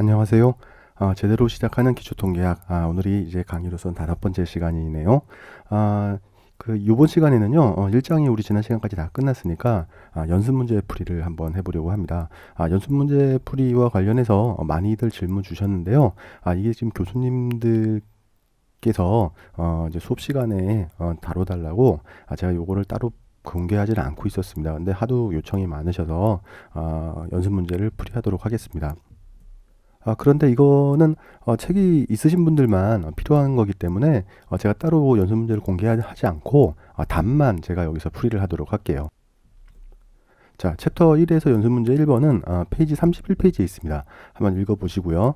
안녕하세요. 아, 제대로 시작하는 기초통계학. 아, 오늘이 이제 강의로선 다섯 번째 시간이네요. 아, 그 이번 시간에는요. 어, 일장이 우리 지난 시간까지 다 끝났으니까 아, 연습 문제 풀이를 한번 해보려고 합니다. 아, 연습 문제 풀이와 관련해서 어, 많이들 질문 주셨는데요. 아, 이게 지금 교수님들 께서 어, 이제 수업 시간에 어, 다뤄달라고 아, 제가 요거를 따로 공개하지는 않고 있었습니다. 근데 하도 요청이 많으셔서 어, 연습 문제를 풀이하도록 하겠습니다. 아, 그런데 이거는 어, 책이 있으신 분들만 어, 필요한 거기 때문에 어, 제가 따로 연습 문제를 공개하지 않고 어, 답만 제가 여기서 풀이를 하도록 할게요. 자, 챕터 1에서 연습 문제 1번은 어, 페이지 31페이지에 있습니다. 한번 읽어 보시고요.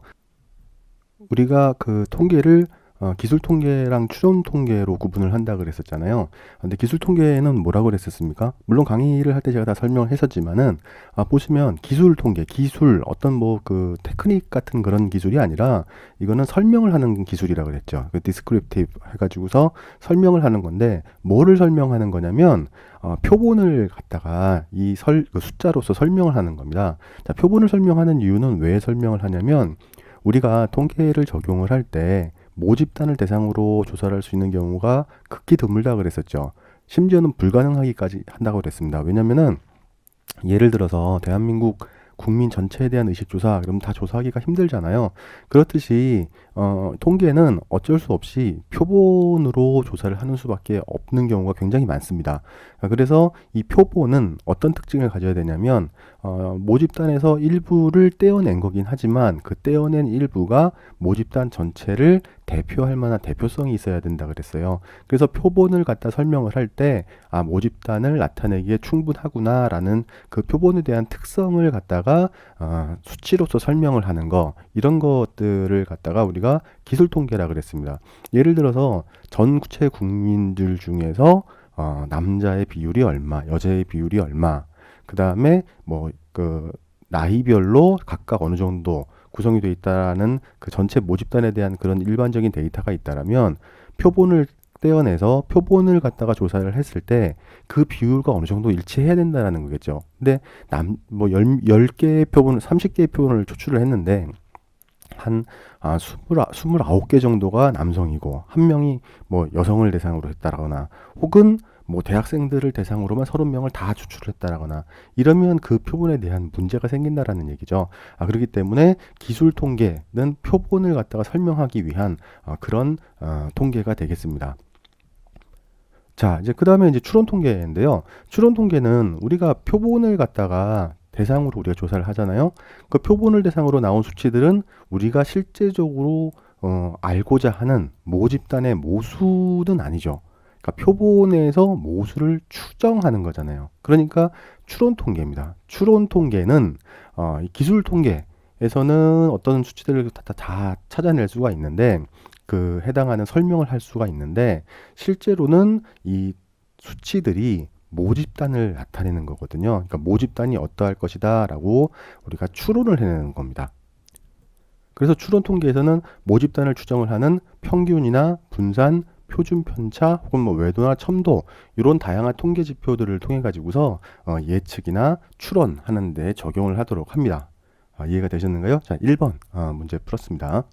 우리가 그 통계를 어, 기술 통계랑 추론 통계로 구분을 한다 그랬었잖아요. 근데 기술 통계는 뭐라고 그랬었습니까? 물론 강의를 할 때 제가 다 설명을 했었지만은 아, 보시면 기술 통계, 기술 어떤 뭐 그 테크닉 같은 그런 기술이 아니라 이거는 설명을 하는 기술이라고 그랬죠. 그 디스크립티브 해가지고서 설명을 하는 건데 뭐를 설명하는 거냐면 어, 표본을 갖다가 이 설, 그 숫자로서 설명을 하는 겁니다. 자, 표본을 설명하는 이유는 왜 설명을 하냐면 우리가 통계를 적용을 할때 모집단을 대상으로 조사를 할 수 있는 경우가 극히 드물다 그랬었죠. 심지어는 불가능하기까지 한다고 그랬습니다. 왜냐면은 예를 들어서 대한민국 국민 전체에 대한 의식조사, 그럼 다 조사하기가 힘들잖아요. 그렇듯이, 어, 통계는 어쩔 수 없이 표본으로 조사를 하는 수밖에 없는 경우가 굉장히 많습니다. 그래서 이 표본은 어떤 특징을 가져야 되냐면, 어, 모집단에서 일부를 떼어낸 거긴 하지만 그 떼어낸 일부가 모집단 전체를 대표할 만한 대표성이 있어야 된다 그랬어요. 그래서 표본을 갖다 설명을 할 때, 아, 모집단을 나타내기에 충분하구나라는 그 표본에 대한 특성을 갖다가 어, 수치로서 설명을 하는 거, 이런 것들을 갖다가 우리가 기술 통계라 그랬습니다. 예를 들어서 전체 국민들 중에서 어, 남자의 비율이 얼마, 여자의 비율이 얼마, 그 다음에 뭐 그 나이별로 각각 어느 정도 구성이 되어 있다는 그 전체 모집단에 대한 그런 일반적인 데이터가 있다라면 표본을 떼어내서 표본을 갖다가 조사를 했을 때 그 비율과 어느 정도 일치해야 된다라는 거겠죠. 근데 남뭐 10개의 표본, 30개의 표본을 초출을 했는데 한 아, 20, 29개 정도가 남성이고 한 명이 뭐 여성을 대상으로 했다거나 혹은 뭐 대학생들을 대상으로만 30명을 다 추출했다라거나 이러면 그 표본에 대한 문제가 생긴다라는 얘기죠. 아, 그렇기 때문에 기술 통계는 표본을 갖다가 설명하기 위한 어, 그런 어, 통계가 되겠습니다. 자, 이제 그 다음에 이제 추론 통계인데요. 추론 통계는 우리가 표본을 갖다가 대상으로 우리가 조사를 하잖아요. 그 표본을 대상으로 나온 수치들은 우리가 실제적으로 어, 알고자 하는 모 집단의 모수는 아니죠. 그러니까 표본에서 모수를 추정하는 거잖아요. 그러니까 추론 통계입니다. 추론 통계는 어, 기술 통계에서는 어떤 수치들을 다, 다 찾아낼 수가 있는데 그 해당하는 설명을 할 수가 있는데 실제로는 이 수치들이 모집단을 나타내는 거거든요. 그러니까 모집단이 어떠할 것이다라고 우리가 추론을 해내는 겁니다. 그래서 추론 통계에서는 모집단을 추정을 하는 평균이나 분산, 표준 편차 혹은 뭐 외도나 첨도 이런 다양한 통계 지표들을 통해 가지고서 어, 예측이나 추론하는 데 적용을 하도록 합니다. 아, 이해가 되셨는가요? 자, 1번 어, 문제 풀었습니다.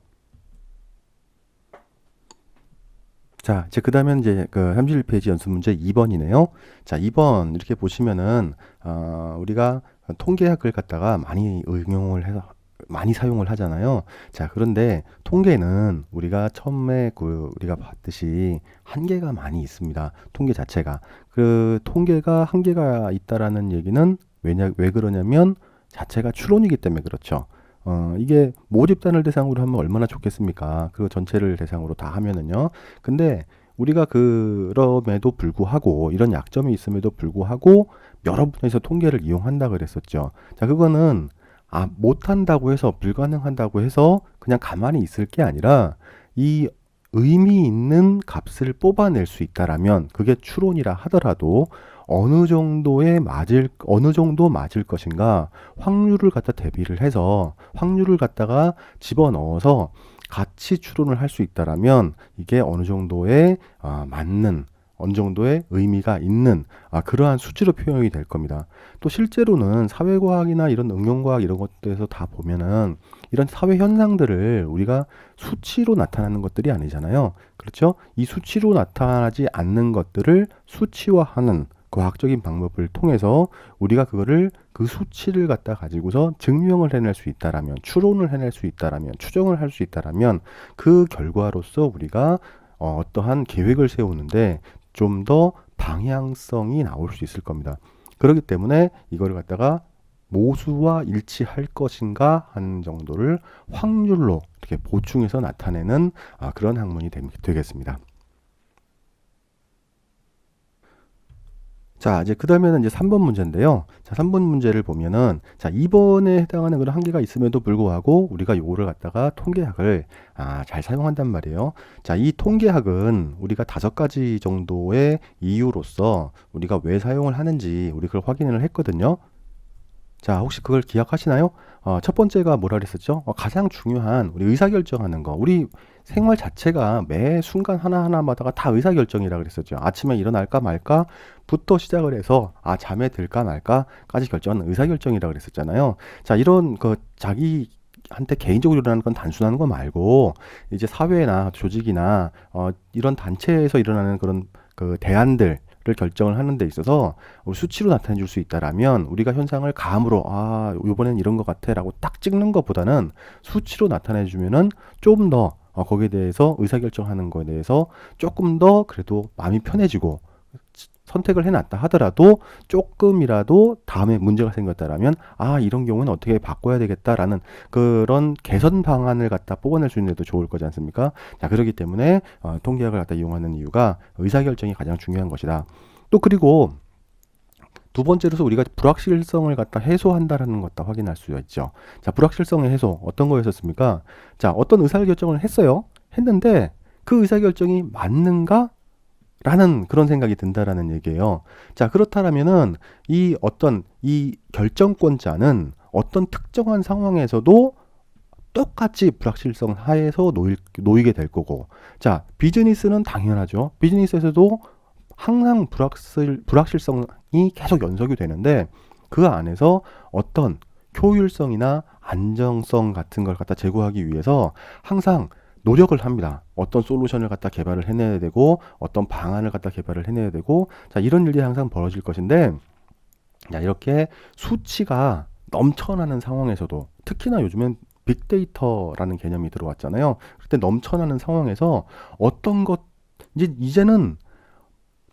자, 이제 그 다음에 이제 그 31페이지 연습 문제 2번이네요. 자, 2번 이렇게 보시면은 어, 우리가 통계학을 갖다가 많이 응용을 해서 많이 사용을 하잖아요. 자, 그런데 통계는 우리가 처음에 그 우리가 봤듯이 한계가 많이 있습니다. 통계 자체가. 그 통계가 한계가 있다라는 얘기는 왜냐 왜 그러냐면 자체가 추론이기 때문에 그렇죠. 어, 이게 모집단을 대상으로 하면 얼마나 좋겠습니까? 그 전체를 대상으로 다 하면은요. 근데 우리가 그럼에도 불구하고 이런 약점이 있음에도 불구하고 여러 분야에서 통계를 이용한다 그랬었죠. 자, 그거는 아, 못한다고 해서, 불가능한다고 해서 그냥 가만히 있을 게 아니라 이 의미 있는 값을 뽑아낼 수 있다라면 그게 추론이라 하더라도 어느 정도에 맞을, 어느 정도 맞을 것인가 확률을 갖다 대비를 해서 확률을 갖다가 집어넣어서 같이 추론을 할 수 있다라면 이게 어느 정도의 어, 맞는 어느 정도의 의미가 있는 아, 그러한 수치로 표현이 될 겁니다. 또 실제로는 사회과학이나 이런 응용과학 이런 것들에서 다 보면은 이런 사회 현상들을 우리가 수치로 나타나는 것들이 아니잖아요. 그렇죠? 이 수치로 나타나지 않는 것들을 수치화하는 과학적인 방법을 통해서 우리가 그거를 그 수치를 갖다 가지고서 증명을 해낼 수 있다라면 추론을 해낼 수 있다라면 추정을 할 수 있다라면 그 결과로서 우리가 어, 어떠한 계획을 세우는데 좀 더 방향성이 나올 수 있을 겁니다. 그렇기 때문에 이거를 갖다가 모수와 일치할 것인가 하는 정도를 확률로 이렇게 보충해서 나타내는 아, 그런 학문이 되, 되겠습니다. 자, 이제 그 다음에는 이제 3번 문제인데요. 자, 3번 문제를 보면은, 자, 2번에 해당하는 그런 한계가 있음에도 불구하고 우리가 요거를 갖다가 통계학을, 아, 잘 사용한단 말이에요. 자, 이 통계학은 우리가 다섯 가지 정도의 이유로서 우리가 왜 사용을 하는지 우리 그걸 확인을 했거든요. 자, 혹시 그걸 기억하시나요? 어, 첫 번째가 뭐라 그랬었죠? 어, 가장 중요한 우리 의사결정하는 거. 우리 생활 자체가 매 순간 하나하나마다가 다 의사결정이라 그랬었죠. 아침에 일어날까 말까 부터 시작을 해서 아, 잠에 들까 말까까지 결정하는 의사결정이라 그랬었잖아요. 자, 이런 그 자기 한테 개인적으로 일어나는 건 단순한 거 말고 이제 사회나 조직이나 어, 이런 단체에서 일어나는 그런 그 대안들 를 결정을 하는 데 있어서 수치로 나타내 줄 수 있다라면 우리가 현상을 감으로 아 요번엔 이런 것 같아라고 딱 찍는 것보다는 수치로 나타내 주면은 좀 더 어, 거기에 대해서 의사결정하는 거에 대해서 조금 더 그래도 마음이 편해지고 선택을 해놨다 하더라도 조금이라도 다음에 문제가 생겼다라면 아 이런 경우는 어떻게 바꿔야 되겠다라는 그런 개선 방안을 갖다 뽑아낼 수 있는 데도 좋을 거지 않습니까? 자 그렇기 때문에 어, 통계학을 갖다 이용하는 이유가 의사결정이 가장 중요한 것이다. 또 그리고 두 번째로서 우리가 불확실성을 갖다 해소한다라는 것다 확인할 수 있죠. 자, 불확실성의 해소 어떤 거였었습니까? 자, 어떤 의사결정을 했어요. 했는데 그 의사결정이 맞는가? 라는 그런 생각이 든다라는 얘기예요. 자, 그렇다면은 이 어떤 이 결정권자는 어떤 특정한 상황에서도 똑같이 불확실성 하에서 놓일, 놓이게 될 거고. 자, 비즈니스는 당연하죠. 비즈니스에서도 항상 불확실, 불확실성이 계속 연속이 되는데 그 안에서 어떤 효율성이나 안정성 같은 걸 갖다 제고하기 위해서 항상 노력을 합니다. 어떤 솔루션을 갖다 개발을 해내야 되고 어떤 방안을 갖다 개발을 해내야 되고 자 이런 일이 항상 벌어질 것인데 자 이렇게 수치가 넘쳐나는 상황에서도 특히나 요즘엔 빅데이터라는 개념이 들어왔잖아요. 그때 넘쳐나는 상황에서 어떤 것 이제 이제는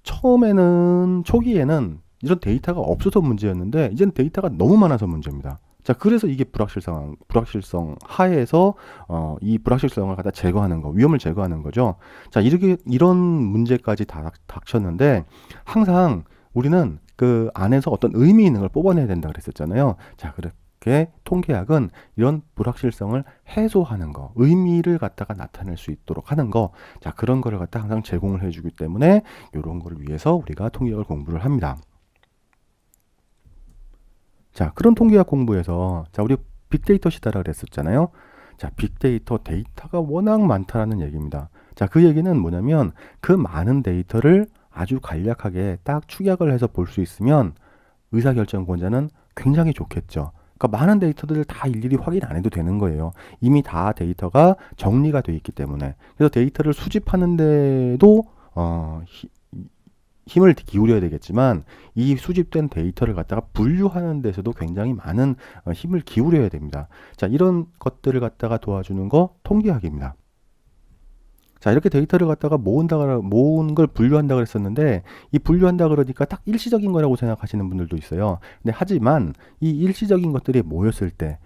처음에는 초기에는 이런 데이터가 없어서 문제였는데 이제는 데이터가 너무 많아서 문제입니다. 자, 그래서 이게 불확실성, 불확실성 하에서 어, 이 불확실성을 갖다 제거하는 거, 위험을 제거하는 거죠. 자, 이렇게 이런 문제까지 다 닥쳤는데 항상 우리는 그 안에서 어떤 의미 있는 걸 뽑아내야 된다 그랬었잖아요. 자, 그렇 게 통계학은 이런 불확실성을 해소하는 거, 의미를 갖다가 나타낼 수 있도록 하는 거, 자, 그런 거를 갖다 항상 제공을 해주기 때문에 이런 거를 위해서 우리가 통계학을 공부를 합니다. 자, 그런 통계학 공부에서 자, 우리 빅데이터 시대라 그랬었잖아요. 자, 빅데이터 데이터가 워낙 많다라는 얘기입니다. 자, 그 얘기는 뭐냐면 그 많은 데이터를 아주 간략하게 딱 축약을 해서 볼 수 있으면 의사결정권자는 굉장히 좋겠죠. 그러니까 많은 데이터들을 다 일일이 확인 안 해도 되는 거예요. 이미 다 데이터가 정리가 돼 있기 때문에. 그래서 데이터를 수집하는 데도 어, 힘을 기울여야 되겠지만 이 수집된 데이터를 갖다가 분류하는 데서도 굉장히 많은 어, 힘을 기울여야 됩니다. 자, 이런 것들을 갖다가 도와주는 거 통계학입니다. 자, 이렇게 데이터를 갖다가 모은다, 모은 걸 분류한다 그랬었는데, 이 분류한다 그러니까 딱 일시적인 거라고 생각하시는 분들도 있어요. 근데 하지만 이 일시적인 것들이 모였을 때,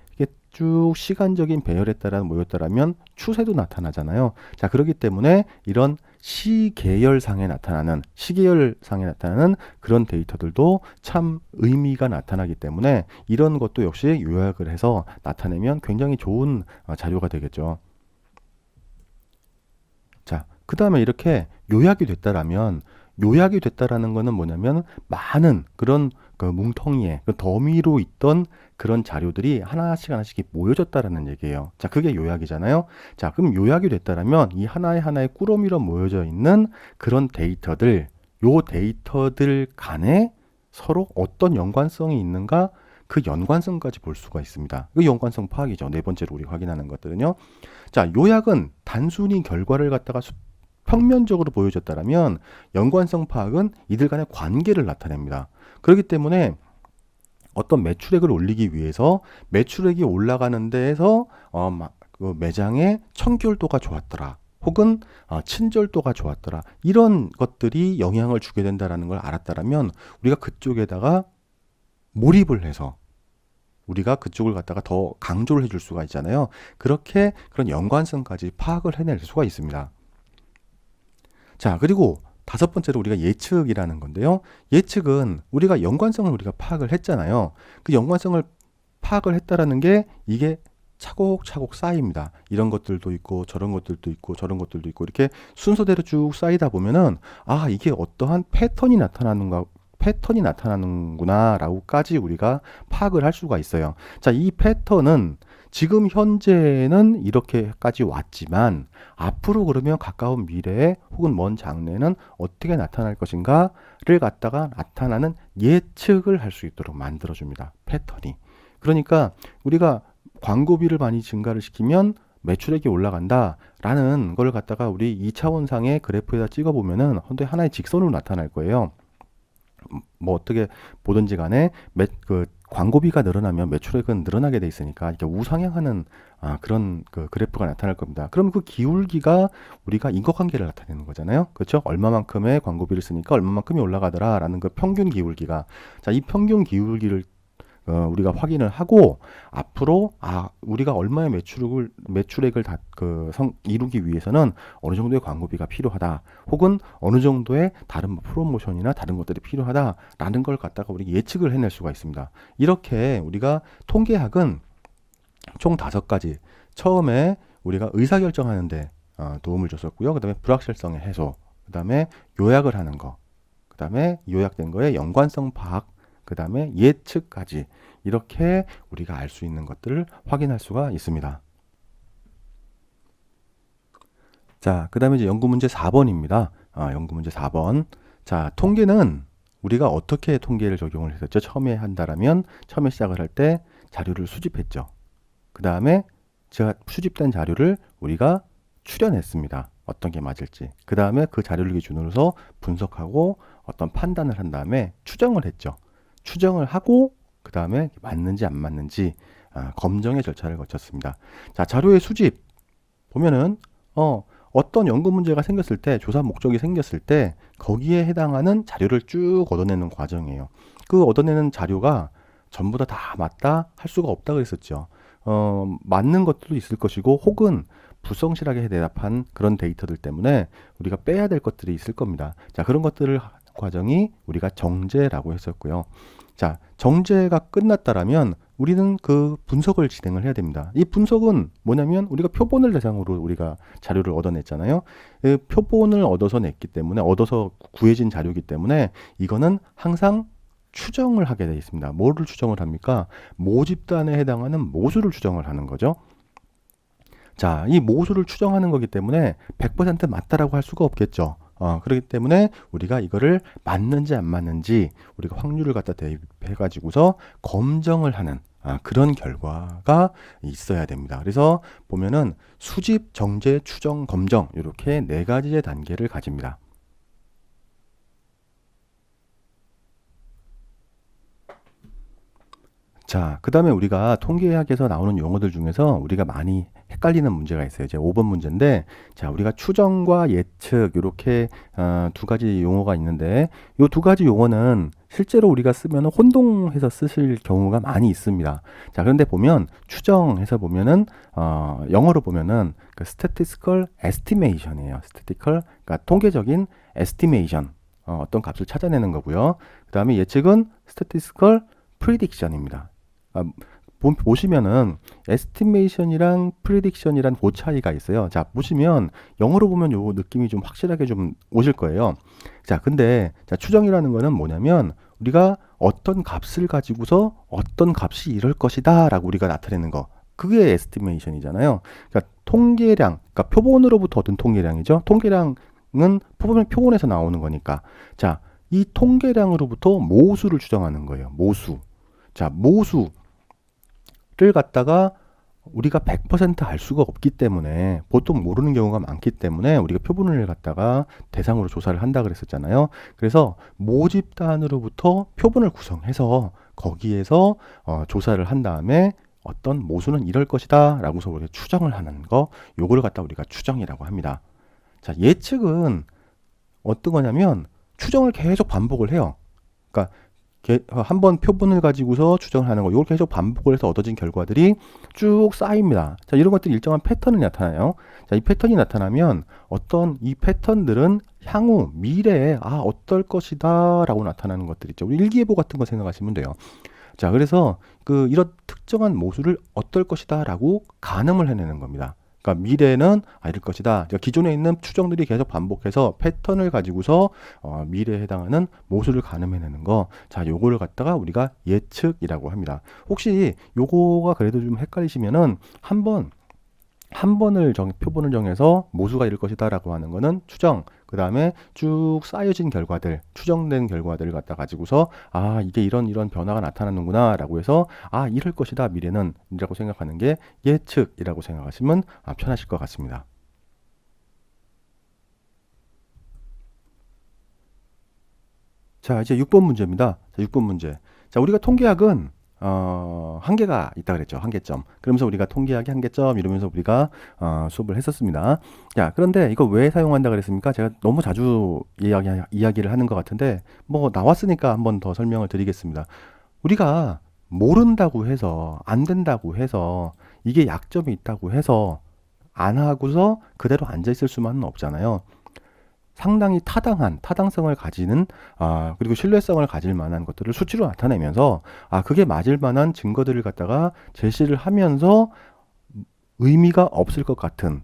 쭉 시간적인 배열에 따라 모였다라면 추세도 나타나잖아요. 자, 그렇기 때문에 이런 시계열상에 나타나는 시계열상에 나타나는 그런 데이터들도 참 의미가 나타나기 때문에 이런 것도 역시 요약을 해서 나타내면 굉장히 좋은 어, 자료가 되겠죠. 자, 그 다음에 이렇게 요약이 됐다라면 요약이 됐다라는 거는 뭐냐면 많은 그런 그 뭉텅이에 그 더미로 있던 그런 자료들이 하나씩 하나씩 모여졌다라는 얘기예요. 자, 그게 요약이잖아요. 자, 그럼 요약이 됐다라면 이 하나의 하나의 꾸러미로 모여져 있는 그런 데이터들 요 데이터들 간에 서로 어떤 연관성이 있는가 그 연관성까지 볼 수가 있습니다. 그 연관성 파악이죠. 네 번째로 우리 확인하는 것들은요. 자, 요약은 단순히 결과를 갖다가 수- 평면적으로 보여줬다라면 연관성 파악은 이들 간의 관계를 나타냅니다. 그렇기 때문에 어떤 매출액을 올리기 위해서 매출액이 올라가는 데에서 어, 막, 그 매장의 청결도가 좋았더라. 혹은 어, 친절도가 좋았더라. 이런 것들이 영향을 주게 된다라는 걸 알았다라면 우리가 그쪽에다가 몰입을 해서 우리가 그쪽을 갖다가 더 강조를 해줄 수가 있잖아요. 그렇게 그런 연관성까지 파악을 해낼 수가 있습니다. 자, 그리고 다섯 번째로 우리가 예측이라는 건데요. 예측은 우리가 연관성을 우리가 파악을 했잖아요. 그 연관성을 파악을 했다라는 게 이게 차곡차곡 쌓입니다. 이런 것들도 있고 저런 것들도 있고 저런 것들도 있고 이렇게 순서대로 쭉 쌓이다 보면은 아 이게 어떠한 패턴이 나타나는가 패턴이 나타나는구나라고까지 우리가 파악을 할 수가 있어요. 자, 이 패턴은 지금 현재는 이렇게까지 왔지만 앞으로 그러면 가까운 미래에 혹은 먼 장래는 어떻게 나타날 것인가를 갖다가 나타나는 예측을 할 수 있도록 만들어 줍니다. 패턴이. 그러니까 우리가 광고비를 많이 증가를 시키면 매출액이 올라간다라는 걸 갖다가 우리 2차원상의 그래프에다 찍어 보면은 하나의 직선으로 나타날 거예요. 뭐 어떻게 보든지 간에 매, 그 광고비가 늘어나면 매출액은 늘어나게 돼 있으니까 이렇게 우상향하는 아, 그런 그 그래프가 나타날 겁니다. 그럼 그 기울기가 우리가 인과관계를 나타내는 거잖아요. 그렇죠? 얼마만큼의 광고비를 쓰니까 얼마만큼이 올라가더라라는 그 평균 기울기가 자, 이 평균 기울기를 어, 우리가 확인을 하고 앞으로 아 우리가 얼마의 매출액을 매출액을 다그 이루기 위해서는 어느 정도의 광고비가 필요하다. 혹은 어느 정도의 다른 뭐 프로모션이나 다른 것들이 필요하다라는 걸 갖다가 우리 예측을 해낼 수가 있습니다. 이렇게 우리가 통계학은 총 다섯 가지. 처음에 우리가 의사 결정하는데 어, 도움을 줬었고요. 그다음에 불확실성의 해소, 그다음에 요약을 하는 거, 그다음에 요약된 거에 연관성 파악, 그 다음에 예측까지 이렇게 우리가 알 수 있는 것들을 확인할 수가 있습니다. 자, 그 다음에 이제 연구 문제 4번입니다. 아, 연구 문제 4번. 자, 통계는 우리가 어떻게 통계를 적용을 했었죠? 처음에 한다라면 처음에 시작을 할 때 자료를 수집했죠. 그 다음에 제가 수집된 자료를 우리가 추려냈습니다. 어떤 게 맞을지. 그 다음에 그 자료를 기준으로 서 분석하고 어떤 판단을 한 다음에 추정을 했죠. 추정을 하고 그 다음에 맞는지 안 맞는지 아, 검정의 절차를 거쳤습니다. 자 자료의 수집 보면은 어 어떤 연구 문제가 생겼을 때 조사 목적이 생겼을 때 거기에 해당하는 자료를 쭉 얻어내는 과정이에요. 그 얻어내는 자료가 전부 다 다 맞다 할 수가 없다 그랬었죠. 어 맞는 것들도 있을 것이고 혹은 불성실하게 대답한 그런 데이터들 때문에 우리가 빼야 될 것들이 있을 겁니다. 자 그런 것들을 과정이 우리가 정제라고 했었고요. 자, 정제가 끝났다라면 우리는 그 분석을 진행을 해야 됩니다. 이 분석은 뭐냐면 우리가 표본을 대상으로 우리가 자료를 얻어냈잖아요. 그 표본을 얻어서 냈기 때문에 얻어서 구해진 자료이기 때문에 이거는 항상 추정을 하게 되어 있습니다. 뭐를 추정을 합니까? 모집단에 해당하는 모수를 추정을 하는 거죠. 자, 이 모수를 추정하는 거기 때문에 100% 맞다라고 할 수가 없겠죠. 어, 그렇기 때문에 우리가 이거를 맞는지 안 맞는지 우리가 확률을 갖다 대입해 가지고서 검정을 하는 아, 그런 결과가 있어야 됩니다. 그래서 보면은 수집, 정제, 추정, 검정 이렇게 네 가지의 단계를 가집니다. 자, 그 다음에 우리가 통계학에서 나오는 용어들 중에서 우리가 많이 헷갈리는 문제가 있어요. 이제 5번 문제인데, 자, 우리가 추정과 예측, 이렇게, 어, 두 가지 용어가 있는데, 이두 가지 용어는 실제로 우리가 쓰면 혼동해서 쓰실 경우가 많이 있습니다. 자, 그런데 보면, 추정해서 보면은, 어, 영어로 보면은, 그 statistical estimation이에요. statistical, 그러니까 통계적인 estimation, 어, 어떤 값을 찾아내는 거고요. 그 다음에 예측은 statistical prediction입니다. 아, 보시면은 에스티메이션이랑 프리딕션이란 그 차이가 있어요. 자, 보시면 영어로 보면 요 느낌이 좀 확실하게 좀 오실 거예요. 자, 근데 자, 추정이라는 거는 뭐냐면 우리가 어떤 값을 가지고서 어떤 값이 이럴 것이다라고 우리가 나타내는 거. 그게 에스티메이션이잖아요. 그러니까 통계량, 그러니까 표본으로부터 얻은 통계량이죠. 통계량 표본, 표본에서 나오는 거니까. 자, 이 통계량으로부터 모수를 추정하는 거예요. 모수. 자, 모수 를 갖다가 우리가 100%알 수가 없기 때문에 보통 모르는 경우가 많기 때문에 우리가 표본을 갖다가 대상으로 조사를 한다 그랬었잖아요. 그래서 모집단으로부터 표본을 구성해서 거기에서 어, 조사를 한 다음에 어떤 모수는 이럴 것이다 라고서 우리가 추정을 하는 거 요거를 갖다 우리가 추정이라고 합니다. 자, 예측은 어떤 거냐면 추정을 계속 반복을 해요. 그러니까 한 번 표본을 가지고서 추정을 하는 거, 이걸 계속 반복을 해서 얻어진 결과들이 쭉 쌓입니다. 자, 이런 것들이 일정한 패턴이 나타나요. 자, 이 패턴이 나타나면 어떤 이 패턴들은 향후 미래에 아 어떨 것이다라고 나타나는 것들 있죠. 우리 일기예보 같은 거 생각하시면 돼요. 자, 그래서 그 이런 특정한 모수를 어떨 것이다라고 가늠을 해내는 겁니다. 그러니까 미래는 아 이럴 것이다. 그러니까 기존에 있는 추정들이 계속 반복해서 패턴을 가지고서 어, 미래에 해당하는 모수를 가늠해내는 거. 자, 요거를 갖다가 우리가 예측이라고 합니다. 혹시 요거가 그래도 좀 헷갈리시면은 한번 한 번을 정, 표본을 정해서 모수가 이럴 것이다라고 하는 거는 추정, 그 다음에 쭉 쌓여진 결과들, 추정된 결과들을 갖다 가지고서 아 이게 이런 이런 변화가 나타나는구나라고 해서 아 이럴 것이다 미래는 이라고 생각하는 게 예측이라고 생각하시면 아, 편하실 것 같습니다. 자 이제 6번 문제입니다. 자, 6번 문제. 자 우리가 통계학은 어, 한계가 있다 그랬죠. 한계점. 그러면서 우리가 통계학의 한계점 이러면서 우리가 어, 수업을 했었습니다. 자, 그런데 이거 왜 사용한다 그랬습니까? 제가 너무 자주 이야기, 이야기를 하는 것 같은데 뭐 나왔으니까 한번 더 설명을 드리겠습니다. 우리가 모른다고 해서 안 된다고 해서 이게 약점이 있다고 해서 안 하고서 그대로 앉아 있을 수만은 없잖아요. 상당히 타당한 타당성을 가지는 아 그리고 신뢰성을 가질 만한 것들을 수치로 나타내면서 아 그게 맞을 만한 증거들을 갖다가 제시를 하면서 의미가 없을 것 같은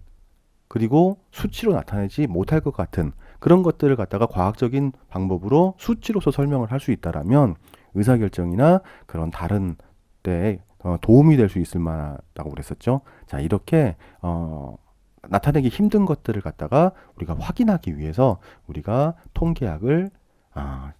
그리고 수치로 나타내지 못할 것 같은 그런 것들을 갖다가 과학적인 방법으로 수치로서 설명을 할 수 있다라면 의사결정이나 그런 다른 때에 어, 도움이 될 수 있을 만하다고 그랬었죠. 자 이렇게 어, 나타내기 힘든 것들을 갖다가 우리가 확인하기 위해서 우리가 통계학을 아,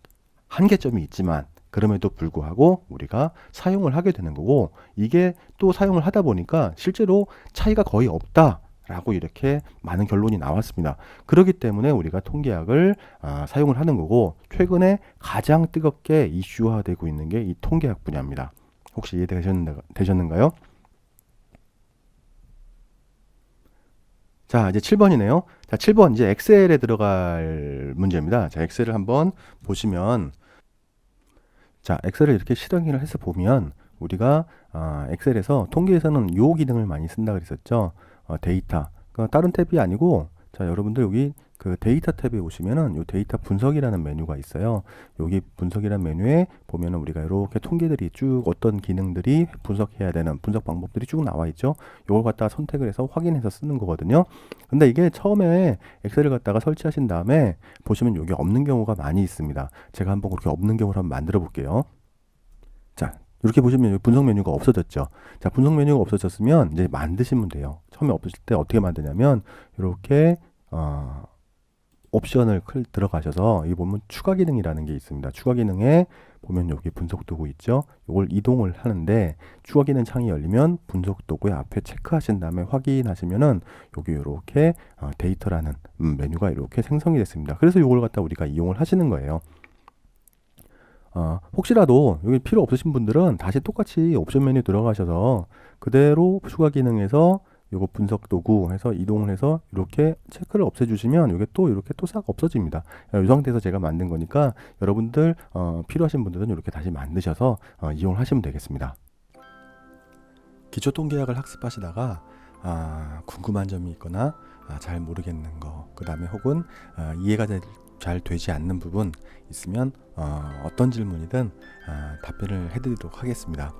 한계점이 있지만 그럼에도 불구하고 우리가 사용을 하게 되는 거고 이게 또 사용을 하다 보니까 실제로 차이가 거의 없다. 라고 이렇게 많은 결론이 나왔습니다. 그렇기 때문에 우리가 통계학을 아, 사용을 하는 거고 최근에 가장 뜨겁게 이슈화되고 있는 게 이 통계학 분야입니다. 혹시 이해되셨는가요? 자, 이제 7번이네요. 자, 7번 이제 엑셀에 들어갈 문제입니다. 자, 엑셀을 한번 보시면 자, 엑셀을 이렇게 실행을 해서 보면 우리가 어, 엑셀에서 통계에서는 요 기능을 많이 쓴다 그랬었죠. 어, 데이터. 그 다른 탭이 아니고 자, 여러분들 여기 그 데이터 탭에 오시면은 요 데이터 분석이라는 메뉴가 있어요. 여기 분석이라는 메뉴에 보면은 우리가 이렇게 통계들이 쭉 어떤 기능들이 분석해야 되는 분석 방법들이 쭉 나와 있죠. 요걸 갖다가 선택을 해서 확인해서 쓰는 거거든요. 근데 이게 처음에 엑셀을 갖다가 설치하신 다음에 보시면 여기 없는 경우가 많이 있습니다. 제가 한번 그렇게 없는 경우를 한번 만들어 볼게요. 자, 이렇게 보시면 분석 메뉴가 없어졌죠. 자, 분석 메뉴가 없어졌으면 이제 만드시면 돼요. 처음에 없으실 때 어떻게 만드냐면 이렇게 어, 옵션을 클 들어가셔서 이 보면 추가 기능이라는 게 있습니다. 추가 기능에 보면 여기 분석 도구 있죠. 이걸 이동을 하는데 추가 기능 창이 열리면 분석 도구의 앞에 체크하신 다음에 확인하시면은 여기 이렇게 어, 데이터라는 음, 메뉴가 이렇게 생성이 됐습니다. 그래서 이걸 갖다 우리가 이용을 하시는 거예요. 어, 혹시라도 여기 필요 없으신 분들은 다시 똑같이 옵션 메뉴 들어가셔서 그대로 추가 기능에서 요거 분석 도구 해서 이동을 해서 이렇게 체크를 없애주시면 이게 또 이렇게 또 싹 없어집니다. 이 상태에서 제가 만든 거니까 여러분들 어, 필요하신 분들은 이렇게 다시 만드셔서 어, 이용하시면 되겠습니다. 기초 통계학을 학습하시다가 아, 궁금한 점이 있거나 아, 잘 모르겠는 거, 그 다음에 혹은 아, 이해가 될, 잘 되지 않는 부분 있으면 어, 떤 질문이든 아, 답변을 해드리도록 하겠습니다.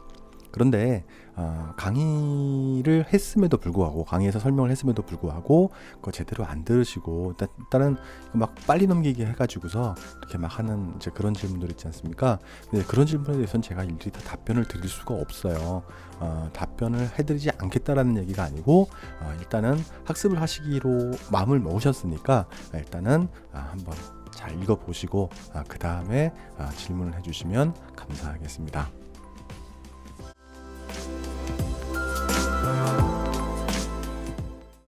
그런데 어, 강의를 했음에도 불구하고 강의에서 설명을 했음에도 불구하고 그거 제대로 안 들으시고 일단- 일단은 막 빨리 넘기기 해가지고서 이렇게 막 하는 이제 그런 질문들 있지 않습니까? 근데 그런 질문에 대해서는 제가 일일이 다 답변을 드릴 수가 없어요. 어, 답변을 해드리지 않겠다라는 얘기가 아니고 어, 일단은 학습을 하시기로 마음을 먹으셨으니까 일단은 아, 한번 잘 읽어보시고 그 다음에 질문을 해주시면 감사하겠습니다.